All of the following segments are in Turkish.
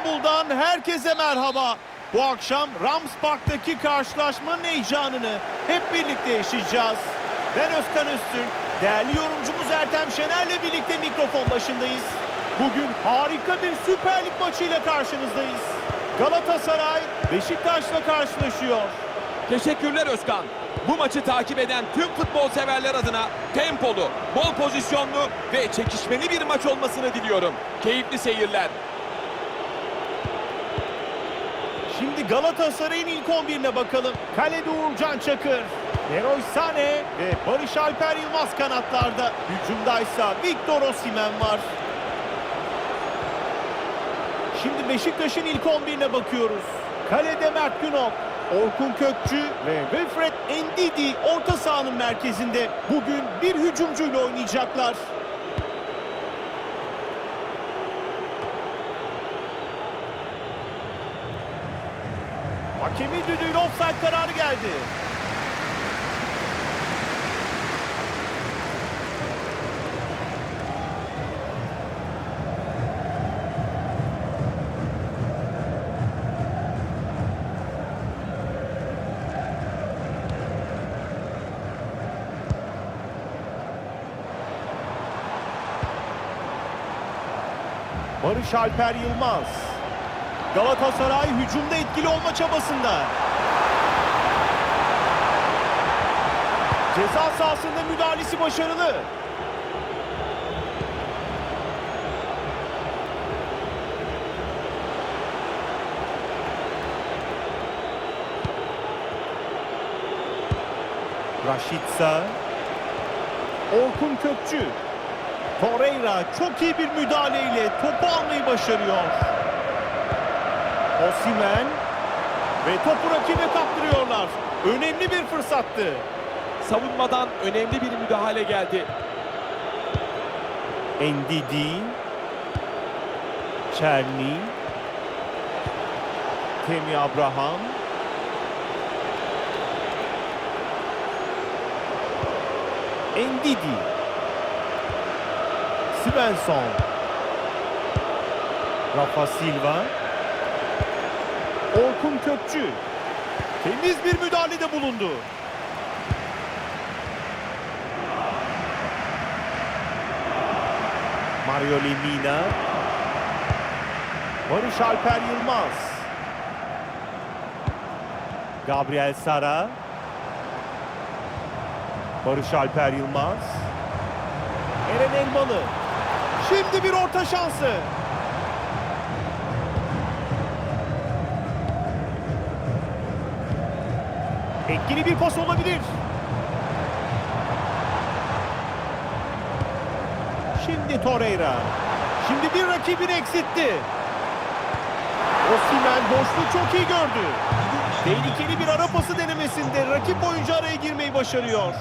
İstanbul'dan herkese merhaba. Bu akşam Rams Park'taki karşılaşmanın heyecanını hep birlikte yaşayacağız. Ben Özkan Öztürk, değerli yorumcumuz Ertem Şener'le birlikte mikrofon başındayız. Bugün harika bir Süper Lig maçıyla karşınızdayız. Galatasaray Beşiktaş'la karşılaşıyor. Teşekkürler Özkan. Bu maçı takip eden tüm futbol severler adına tempolu, bol pozisyonlu ve çekişmeli bir maç olmasını diliyorum. Keyifli seyirler. Şimdi Galatasaray'ın ilk 11'ine bakalım. Kalede Uğurcan Çakır, Leroy Sané ve Barış Alper Yılmaz kanatlarda. Hücumdaysa Victor Osimhen var. Şimdi Beşiktaş'ın ilk 11'ine bakıyoruz. Kalede Mert Günok, Orkun Kökçü ve Wilfred Ndidi orta sahanın merkezinde. Bugün bir hücumcuyla oynayacaklar. Hakemin düdüğüyle offside kararı geldi. Barış Alper Yılmaz. Galatasaray hücumda etkili olma çabasında. Ceza sahasında müdahalesi başarılı. Raşitsa. Orkun Kökçü. Torreira çok iyi bir müdahaleyle topu almayı başarıyor. Osimen ve topu rakibe kaptırıyorlar. Önemli bir fırsattı. Savunmadan önemli bir müdahale geldi. Ndidi, Çerni, Temi Abraham, Ndidi, Svensson, Rafa Silva, Orkun Kökçü temiz bir müdahalede bulundu. Mario Lemina, Barış Alper Yılmaz, Gabriel Sara, Barış Alper Yılmaz, Eren Elmalı. Şimdi bir orta şansı. Etkili bir pas olabilir. Şimdi Torreira. Şimdi bir rakibini eksitti. Osimhen boşluğu çok iyi gördü. Tehlikeli bir ara pası denemesinde rakip oyuncu araya girmeyi başarıyor.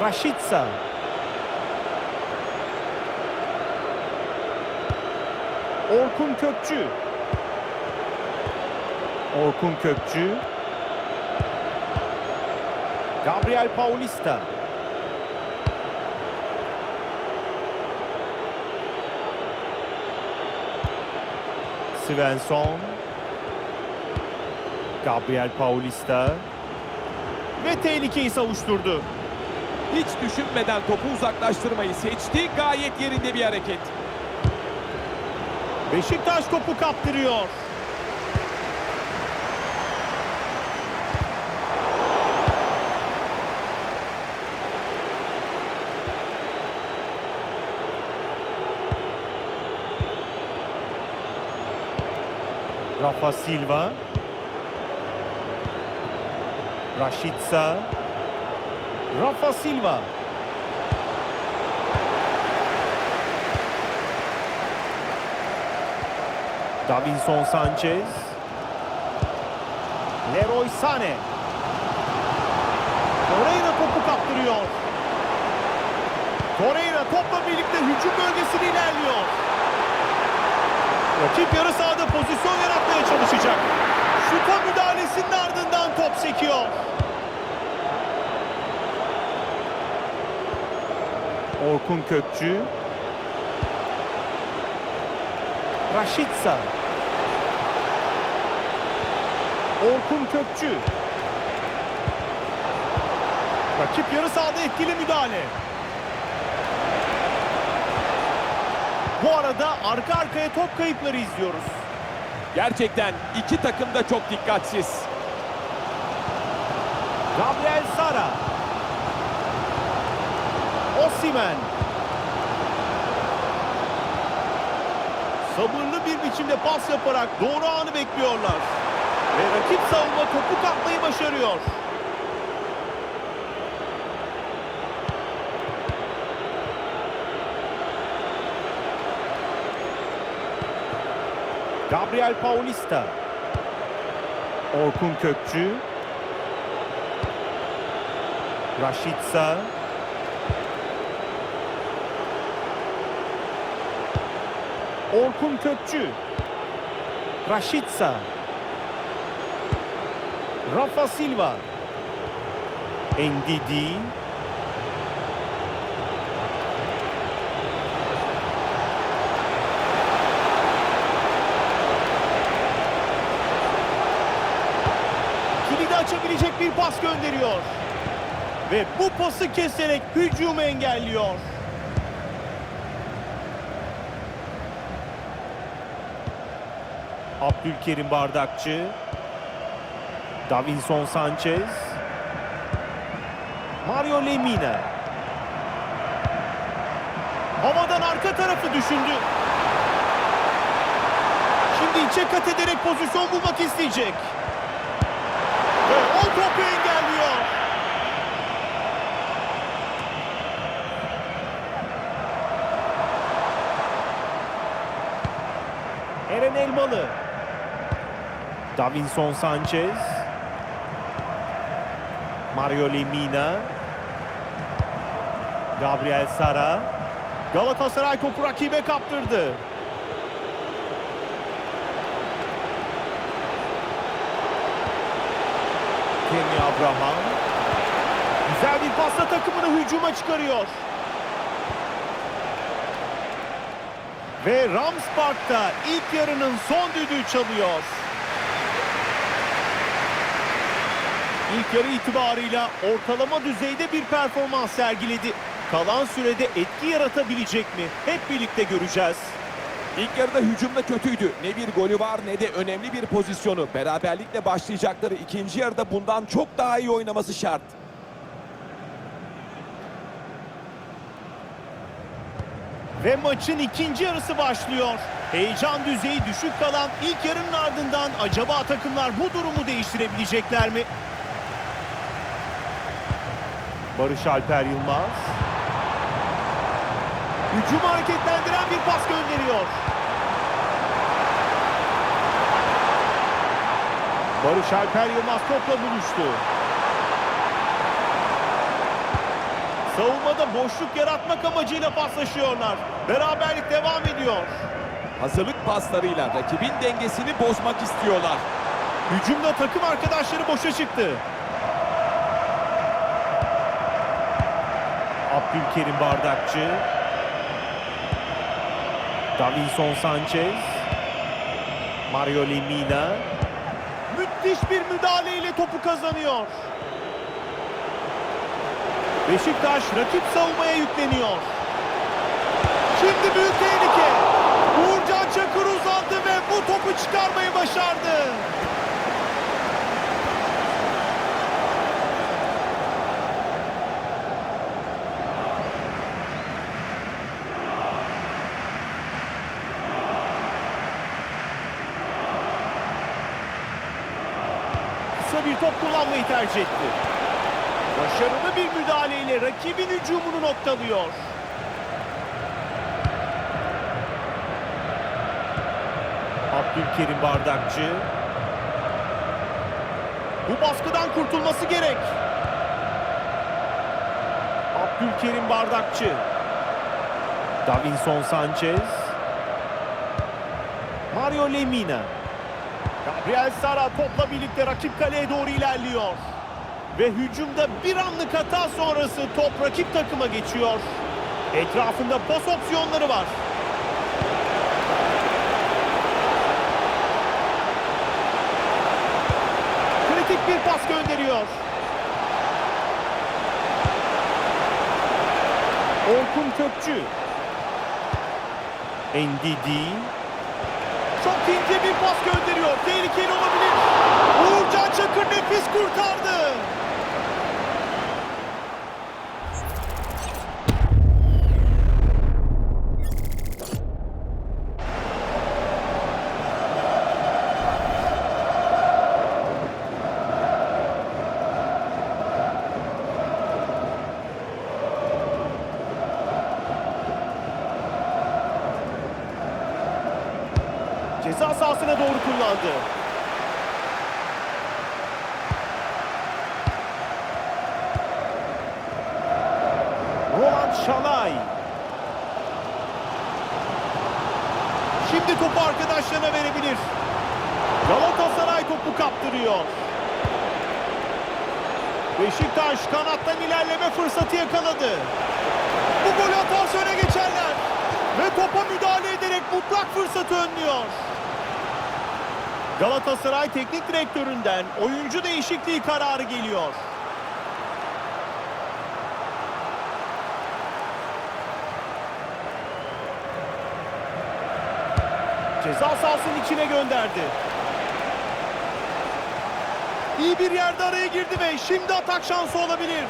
Raşitsa. Orkun Kökçü. Orkun Kökçü. Gabriel Paulista. Svensson. Gabriel Paulista. Ve tehlikeyi savuşturdu. Hiç düşünmeden topu uzaklaştırmayı seçti. Gayet yerinde bir hareket. Beşiktaş topu kaptırıyor. Rafa Silva. Raşitsa. Rafa Silva. Davinson Sanchez. Leroy Sané. Torreira topu kaptırıyor. Torreira topla birlikte hücum bölgesine ilerliyor. Rakip yarı sahada pozisyon yaratmaya çalışacak. Şuta müdahalesinin ardından top sekiyor. Orkun Kökçü. Raşitsa. Orkun Kökçü. Rakip yarı sahada etkili müdahale. Bu arada arka arkaya top kayıpları izliyoruz. Gerçekten iki takım da çok dikkatsiz. Gabriel Sara. Osimen. Sabırlı bir biçimde pas yaparak doğru anı bekliyorlar. Ve rakip savunma topu kapmayı başarıyor. Gabriel Paulista. Orkun Kökçü. Raşitsa. Orkun Kökçü. Raşitsa. Rafa Silva. Endidi. Kilidi açabilecek bir pas gönderiyor. Ve bu pası keserek hücumu engelliyor. Abdülkerim Bardakçı. Davinson Sanchez. Mario Lemina. Havadan arka tarafı düşündü. Şimdi içe kat ederek pozisyon bulmak isteyecek. Topu engelliyor. Eren Elmalı. Davinson Sanchez. Mario Lemina. Gabriel Sara. Galatasaray topu rakibe kaptırdı. Temi Abraham. Güzel bir pasla takımını hücuma çıkarıyor. Ve Rams Park'ta ilk yarının son düdüğü çalıyor. İlk yarı itibarıyla ortalama düzeyde bir performans sergiledi. Kalan sürede etki yaratabilecek mi? Hep birlikte göreceğiz. İlk yarıda hücumda kötüydü. Ne bir golü var ne de önemli bir pozisyonu. Beraberlikle başlayacakları ikinci yarıda bundan çok daha iyi oynaması şart. Ve maçın ikinci yarısı başlıyor. Heyecan düzeyi düşük kalan ilk yarının ardından acaba takımlar bu durumu değiştirebilecekler mi? Barış Alper Yılmaz. Hücumu hareketlendiren bir pas gönderiyor. Barış Alper Yılmaz topla buluştu. Savunmada boşluk yaratmak amacıyla paslaşıyorlar. Beraberlik devam ediyor. Hazırlık paslarıyla rakibin dengesini bozmak istiyorlar. Hücumda takım arkadaşları boşa çıktı. Abdülkerim Bardakçı. Davinson Sanchez. Mario Lemina. Müthiş bir müdahaleyle topu kazanıyor. Beşiktaş rakip savunmaya yükleniyor. Şimdi büyük tehlike. Uğurcan Çakır uzandı ve bu topu çıkarmayı başardı. Kısa bir top kullanmayı tercih etti. Başarılı bir müdahaleyle rakibin hücumunu noktalıyor. Abdülkerim Bardakçı. Bu baskıdan kurtulması gerek. Abdülkerim Bardakçı. Davinson Sanchez. Mario Lemina. Gabriel Sara topla birlikte rakip kaleye doğru ilerliyor. Ve hücumda bir anlık hata sonrası top rakip takıma geçiyor. Etrafında pas opsiyonları var. Kritik bir pas gönderiyor. Orkun Kökçü. Ndidi. Çok ince bir pas gönderiyor. Tehlikeli olabilir. Uğurcan Çakır nefis kurtardı. Şalay. Şimdi topu arkadaşlarına verebilir. Galatasaray topu kaptırıyor. Beşiktaş kanattan ilerleme fırsatı yakaladı. Bu golü atarsa geçerler. Ve topa müdahale ederek mutlak fırsatı önlüyor. Galatasaray teknik direktöründen oyuncu değişikliği kararı geliyor. Ceza sahasının içine gönderdi. İyi bir yerde araya girdi ve şimdi atak şansı olabilir.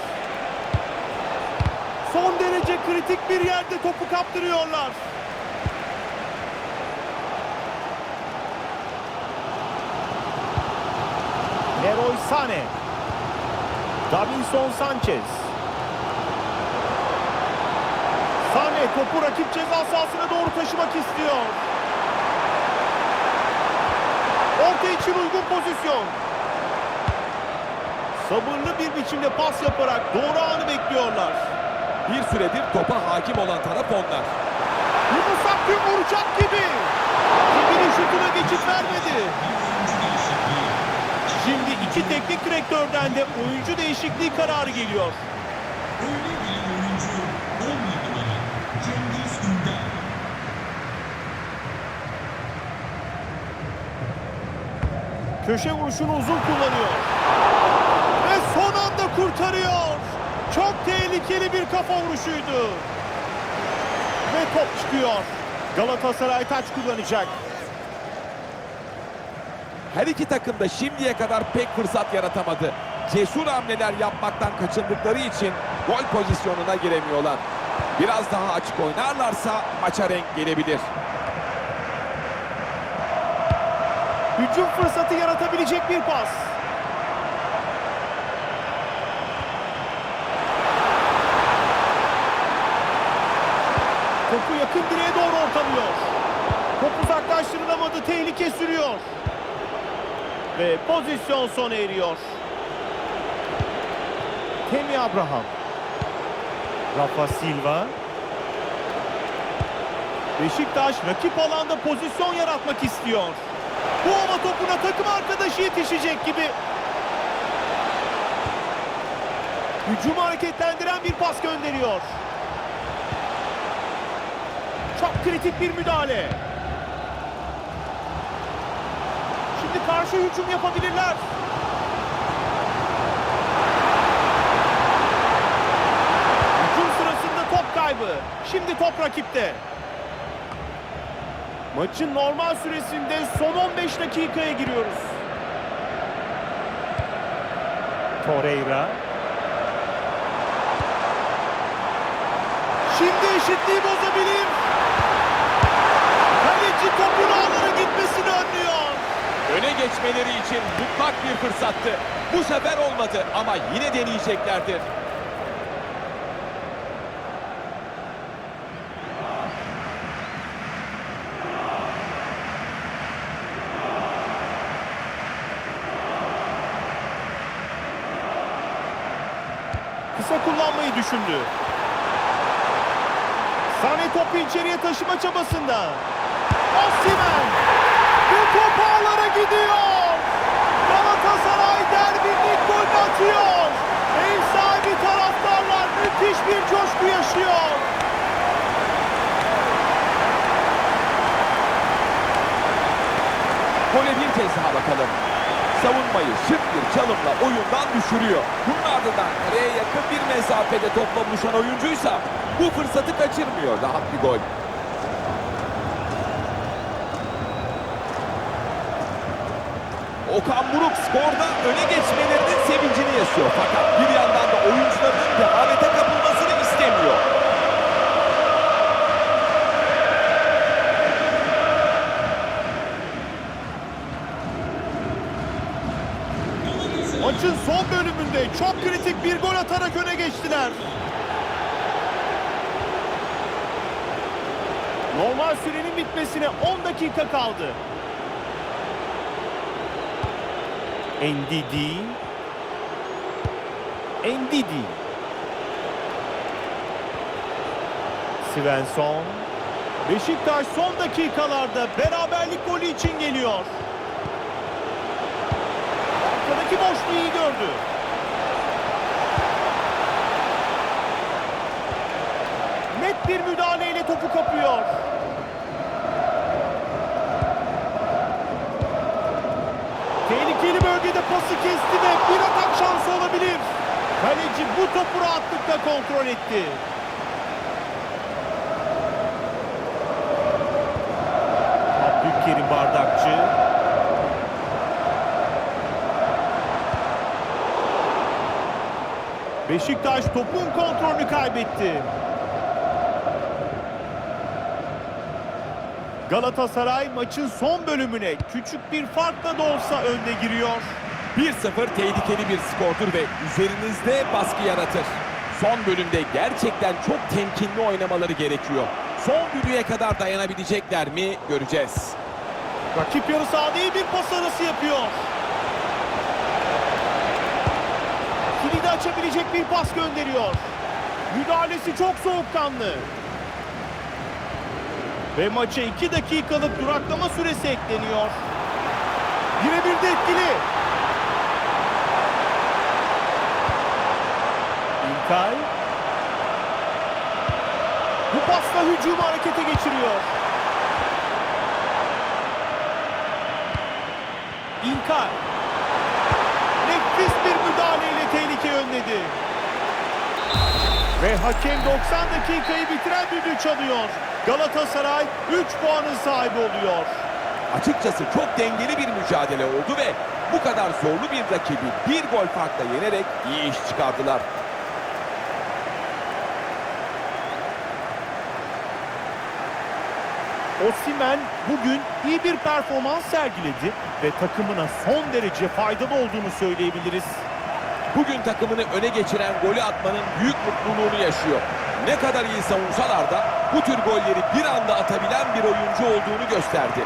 Son derece kritik bir yerde topu kaptırıyorlar. Leroy Sané. Davinson Sanchez. Sané topu rakip ceza sahasına doğru taşımak istiyor. Orta için uygun pozisyon. Sabırlı bir biçimde pas yaparak doğru anı bekliyorlar. Bir süredir topa hakim olan taraf onlar. Yunus Akgün vuracak gibi. Rakibinin şutuna geçit vermedi. Şimdi iki teknik direktörden de oyuncu değişikliği kararı geliyor. Köşe vuruşunu uzun kullanıyor. Ve son anda kurtarıyor. Çok tehlikeli bir kafa vuruşuydu. Ve top çıkıyor. Galatasaray taç kullanacak. Her iki takım da şimdiye kadar pek fırsat yaratamadı. Cesur hamleler yapmaktan kaçındıkları için gol pozisyonuna giremiyorlar. Biraz daha açık oynarlarsa maça renk gelebilir. Hücum fırsatı yaratabilecek bir pas. Topu yakın direğe doğru ortalıyor. Top uzaklaştırılamadı. Tehlike sürüyor. Ve pozisyon sona eriyor. Temi Abraham. Rafa Silva. Beşiktaş rakip alanda pozisyon yaratmak istiyor. Bu hava topuna takım arkadaşı yetişecek gibi. Hücumu hareketlendiren bir pas gönderiyor. Çok kritik bir müdahale. Şimdi karşı hücum yapabilirler. Hücum sırasında top kaybı. Şimdi top rakipte. Maçın normal süresinde son 15 dakikaya giriyoruz. Torreira. Şimdi eşitliği bozabilir. Kaleci topun ağlara gitmesini önlüyor. Öne geçmeleri için mutlak bir fırsattı. Bu sefer olmadı ama yine deneyeceklerdir. kullanmayı düşündü. Sane topu içeriye taşıma çabasında. Osimhen bu top ağlara gidiyor. Galatasaray derbinin golünü atıyor. Ev sahibi taraftarlar müthiş bir coşku yaşıyor. Gole bir kez daha bakalım. Savunmayı şık bir çalımla oyundan düşürüyor. Bunun ardından kaleye yakın bir mesafede topla buluşan oyuncuysa bu fırsatı kaçırmıyor. Rahat bir gol. Okan Buruk skorda öne geçmelerinin sevincini yaşıyor. Fakat bir yandan da oyuncularının rehavete kapılmasını istemiyor. Maçın son bölümünde çok kritik bir gol atarak öne geçtiler. Normal sürenin bitmesine 10 dakika kaldı. Ndidi. Ndidi. Svensson. Beşiktaş son dakikalarda beraberlik golü için geliyor. Boşluğu gördü. Net bir müdahaleyle topu kapıyor. Tehlikeli bölgede pası kesti ve bir atak şansı olabilir. Kaleci bu topu rahatlıkla kontrol etti. Abdülkerim Bardakçı. Beşiktaş topun kontrolünü kaybetti. Galatasaray maçın son bölümüne küçük bir farkla da olsa önde giriyor. 1-0 tehlikeli bir skordur ve üzerinizde baskı yaratır. Son bölümde gerçekten çok temkinli oynamaları gerekiyor. Son düdüğe kadar dayanabilecekler mi göreceğiz. Rakip yarı sahada iyi bir pas arası yapıyor. Açabilecek bir pas gönderiyor. Müdahalesi çok soğukkanlı. Ve maça 2 dakikalık duraklama süresi ekleniyor. Birebir de etkili. İlkay. Bu pasla hücumu harekete geçiriyor. İlkay. Nefis bir tehlike önledi. Ve hakem 90 dakikayı bitiren düdüğü çalıyor. Galatasaray 3 puanın sahibi oluyor. Açıkçası çok dengeli bir mücadele oldu ve bu kadar zorlu bir rakibi bir gol farkla yenerek iyi iş çıkardılar. Osimhen bugün iyi bir performans sergiledi ve takımına son derece faydalı olduğunu söyleyebiliriz. Bugün takımını öne geçiren golü atmanın büyük mutluluğunu yaşıyor. Ne kadar iyi savunsalar da bu tür golleri bir anda atabilen bir oyuncu olduğunu gösterdi.